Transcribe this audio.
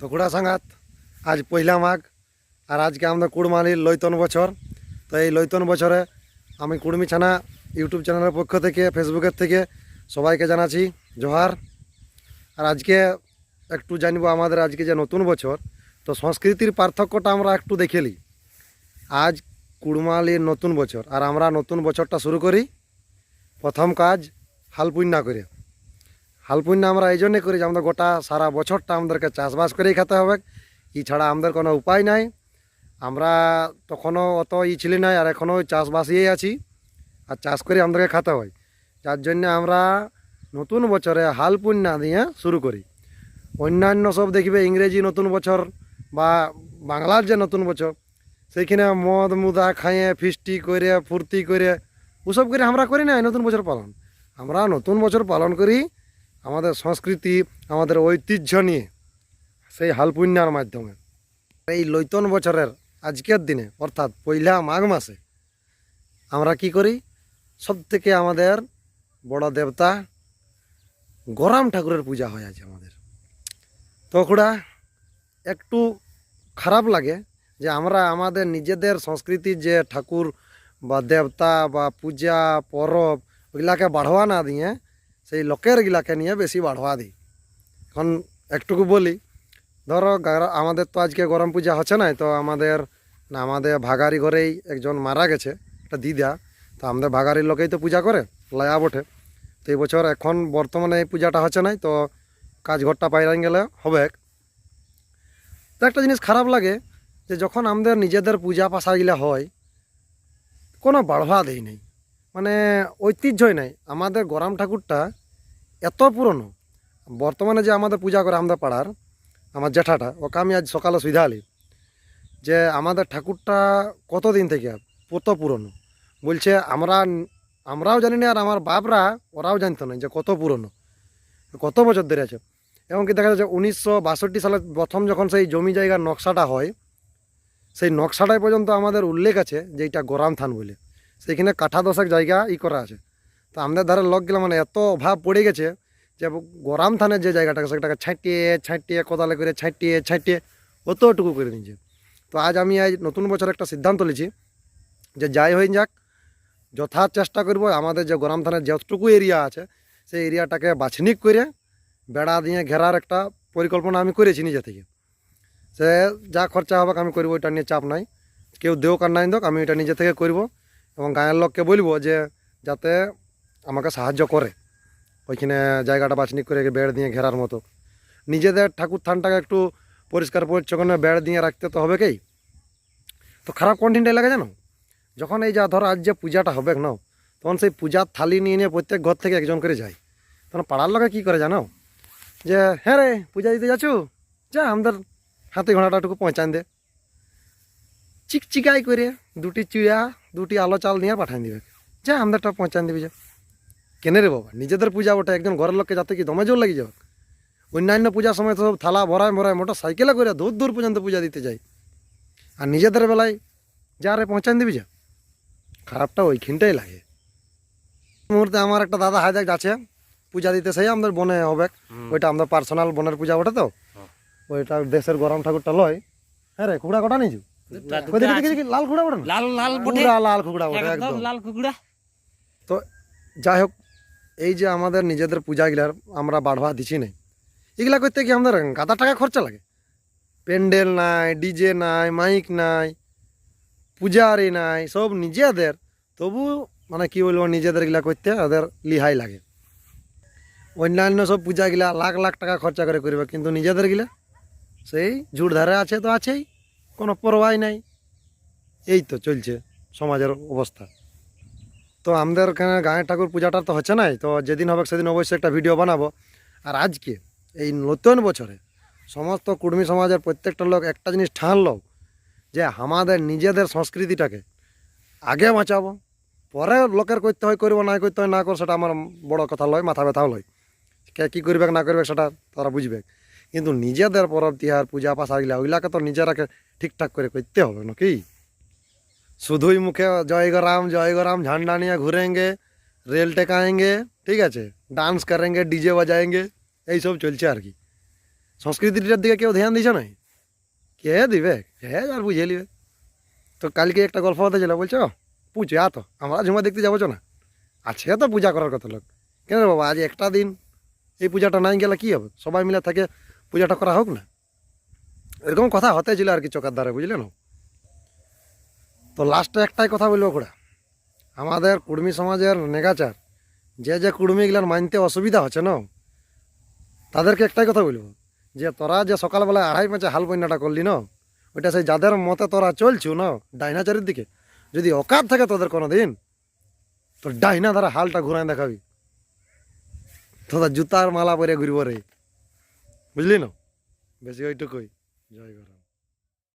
তো কুড়া সাঙ্গাত আজ পহিলা মাঘ, আর আজকে আমাদের কুড়মালির লৈতন বছর। তো এই লৈতন বছরে আমি কুড়মি ছানা ইউটিউব চ্যানেলের পক্ষ থেকে, ফেসবুকের থেকে সবাইকে জানাচ্ছি জোহার। আর আজকে একটু জানব আমাদের আজকে যে নতুন বছর, তো সংস্কৃতির পার্থক্যটা আমরা একটু দেখে নিই। আজ কুড়মালির নতুন বছর, আর আমরা নতুন বছরটা শুরু করি প্রথম কাজ হালপুন্না করে। হালপুন্না আমরা এই জন্যে করি যে আমাদের গোটা সারা বছরটা আমাদেরকে চাষবাস করেই খেতে হবে। এছাড়া আমাদের কোনো উপায় নাই। আমরা তখনও অত ই ছিলি নাই আর এখনও চাষবাসিয়েই আছি আর চাষ করে আমাদেরকে খেতে হয়। যার জন্য আমরা নতুন বছরে হালপুন্না দিয়ে শুরু করি। অন্যান্য সব দেখবে ইংরেজি নতুন বছর বা বাংলার যে নতুন বছর, সেইখানে মদ, মুদা খাইয়ে, ফিস্টি করে, ফুর্তি করে, ওসব করে আমরা করি না নতুন বছর পালন। আমরা নতুন বছর পালন করি আমাদের সংস্কৃতি, আমাদের ঐতিহ্য নিয়ে সেই হালপুণ্যার মাধ্যমে। এই লৈতন বছরের আজকের দিনে, অর্থাৎ পয়লা মাঘ মাসে, আমরা কি করি? সব থেকে আমাদের বড় দেবতা গরাম ঠাকুরের পূজা হয় আছে আমাদের। তো খুড়া, একটু খারাপ লাগে যে আমরা আমাদের নিজেদের সংস্কৃতির যে ঠাকুর বা দেবতা বা পূজা, পরব, ওগুলাকে বাড়োয়া না দিয়ে সেই লোকের গিলাকে নিয়ে বেশি বাড়োয়া দিই। এখন একটুকু বলি, ধরো আমাদের তো আজকে গরম পূজা হচ্ছে না তো আমাদের না, আমাদের ভাগারি ঘরেই একজন মারা গেছে, একটা দিদা। তো আমাদের ভাগারির লোকেই তো পূজা করে, লয়া বটে। তো এই বছর এখন বর্তমানে এই পূজাটা হচ্ছে না তো কাজ ঘরটা পাইরান গেলে হবে তো একটা জিনিস খারাপ লাগে, যে যখন আমাদের নিজেদের পূজা পাশাগুলা হয়, কোনো বাড়ভা দেই নেই। মানে ঐতিহ্যই নাই। আমাদের গরাম ঠাকুরটা এত পুরনো। বর্তমানে যে আমাদের পূজা করে আমাদের পাড়ার, আমার জেঠাটা, ওকে আমি আজ সকালে সুবিধা আলি, যে আমাদের ঠাকুরটা কতদিন থেকে কত পুরনো? বলছে, আমরা, আমরাও জানি না আর আমার বাপরা ওরাও জানতো না যে কত পুরনো, কত বছর ধরে আছে। এমনকি দেখা যাচ্ছে উনিশশো বাষট্টি সালে প্রথম যখন সেই জমি জায়গার নকশাটা হয়, সেই নকশাটাই পর্যন্ত আমাদের উল্লেখ আছে যে এটা গোরাম থান বলে। সেইখানে কাঠা দশেক জায়গা ই করা আছে। তো আমাদের ধারে লোক লোকগুলো মানে এত অভাব পড়ে গেছে যে গোরাম থানের যে জায়গাটা সেটাকে ছাঁটিয়ে ছাঁটিয়ে, কোদালে করে ছাঁটিয়ে ছাঁটিয়ে অতটুকু করে দিয়েছে তো আজ আমি আজ নতুন বছর একটা সিদ্ধান্ত নিয়েছি যে যাই হয়ে যাক যথা চেষ্টা করব আমাদের যে গোরাম থানের যতটুকু এরিয়া আছে সেই এরিয়াটাকে বাছনিক করে বেড়া দিয়ে ঘেরার একটা পরিকল্পনা আমি করেছি নিজে থেকে। সে যা খরচা হবে আমি করব, এটা নিয়ে চাপ নাই। কেউ দেও কার নাই দোক আমি এটা নিজে থেকে করব এবং গায়ের লোককে বলব যে যাতে আমাকে সাহায্য করে। ওইখানে জায়গাটা বাছনি করে বেড় দিয়ে ঘেরার মতো। নিজেদের ঠাকুর থানটাকে একটু পরিষ্কার পরিচ্ছন্ন বেড় দিয়ে রাখতে তো হবে কি তো খারাপ কন্টেন্টে লাগে জানো? যখন এই যা ধরো আজ যে পূজাটা হবে না, তখন সেই পূজার থালি নিয়ে নিয়ে প্রত্যেক ঘর থেকে একজন করে যায়। তখন পাড়ার লোকে কী করে জানো? যে হ্যাঁ রে, পূজা দিতে যাচ্ছ? যা, আমাদের হাতে ঘোড়াটাটুকু পৌঁছান দে। চিকচিকাই করে দুটি চিড়া দুটি আলো চাল নিয়ে পাঠান দিবে। যা, আমাদেরটা পৌঁছান দিবি, যা। কেনে রে বাবা? নিজেদের পূজা ওটা একজন ঘরের লোককে যাতে কি দমে জোর লাগে যাবে অন্যান্য পূজার সময় তো সব থালা ভরায় ভরায় মোটর সাইকেলে করে দূর দূর পর্যন্ত পূজা দিতে যায়। আর নিজেদের বেলায় যা রে পৌঁছান দিবি যা। খারাপটা ওইখানটাই লাগে। মুহূর্তে আমার একটা দাদা হায়দাক আছে পূজা দিতে সেই আমাদের বনে হবে। ওইটা আমাদের পার্সোনাল বনের পূজা ওঠে তো। ওইটা দেশের গরম ঠাকুরটা লয়। হ্যাঁ রে খুকড়া কটা নিচু লাল খুকড়া ওঠে লাল লাল বটে। লাল একদম। লাল কুকুড়া। তো যাই হোক এই যে আমাদের নিজেদের পূজাগুলার আমরা বাড়বা দিছি নাই, এগুলা করতে কি আমাদের গাদা টাকা খরচা লাগে? প্যান্ডেল নাই, ডিজে নাই, মাইক নাই, পূজারি নাই, সব নিজেদের, তবু মানে কি বলব, নিজেদের গিলা করতে ওদের লিহাই লাগে। অন্যান্য সব পূজাগুলা লাখ লাখ টাকা খরচা করে করবে, কিন্তু নিজেদের গিলা সেই ঝুড় ধারে আছে তো আছেই, কোনো পরবাই নাই। এই তো চলছে সমাজের অবস্থা। তো আমাদের এখানে গাঁয়ের ঠাকুর পূজাটা তো হচ্ছে নাই, তো যেদিন হবে সেদিন অবশ্যই একটা ভিডিও বানাবো। আর আজকে, এই নতুন বছরে সমস্ত কুর্মী সমাজের প্রত্যেকটা লোক একটা জিনিস ঠানলো যে আমাদের নিজেদের সংস্কৃতিটাকে আগে বাঁচাবো, পরে লোকের করতে হয়, করব, না করতে হয়, না কর সেটা আমার বড় কথা লয়, মাথা ব্যথাও লয়। কে কী করবে, না করবে, সেটা তারা বুঝবে। কিন্তু নিজেদের পরব তিহার, পূজা পাশা গিলা ওইগুলাকে তো নিজেরাকে ঠিকঠাক করে করতে হবে, নাকি? सुधुई मुखे जयगा राम जयगा राम झंडानिया घूरेंगे, रेल टेकाएँगे ठीक है डांस करेंगे, डीजे बजाएँगे, यही सब चलते आ कि। संस्कृति दिखे क्यों ध्यान दीच ना के दिवे? हेर बुझे लिवे तो कल के एक गल्प होते चल बोल पूछ, आ तो हमारा झुमा देखते जाब ना? अच्छे तो पूजा करार कथा लोक क्या बाबा, आज एक दिन? ये पूजा ना गल कि सबा मिले थके पूजा करा हक ना? एरक कथा होते चलो आ कि चोकार द्वारा बुझलना তো লাস্টে একটাই কথা বলব খুড়া আমাদের কুর্মী সমাজের নেগাচার, যে যে কুর্মীগুলার মানতে অসুবিধা হচ্ছে না, তাদেরকে একটাই কথা বলব, যে তোরা যে সকালবেলা আড়াই পাঁচে হাল বন্যাটা করলি না, ওইটা সেই যাদের মতে তোরা চলছু না, ডাইনাচারের দিকে, যদি অকাত থাকে তোদের কোনো দিন তো ডাইনা দ্বারা হালটা ঘুরাই দেখাবি। তোদের জুতার মালা পরে ঘুরব রে। বুঝলি না? বেশি ওইটুকুই। জয়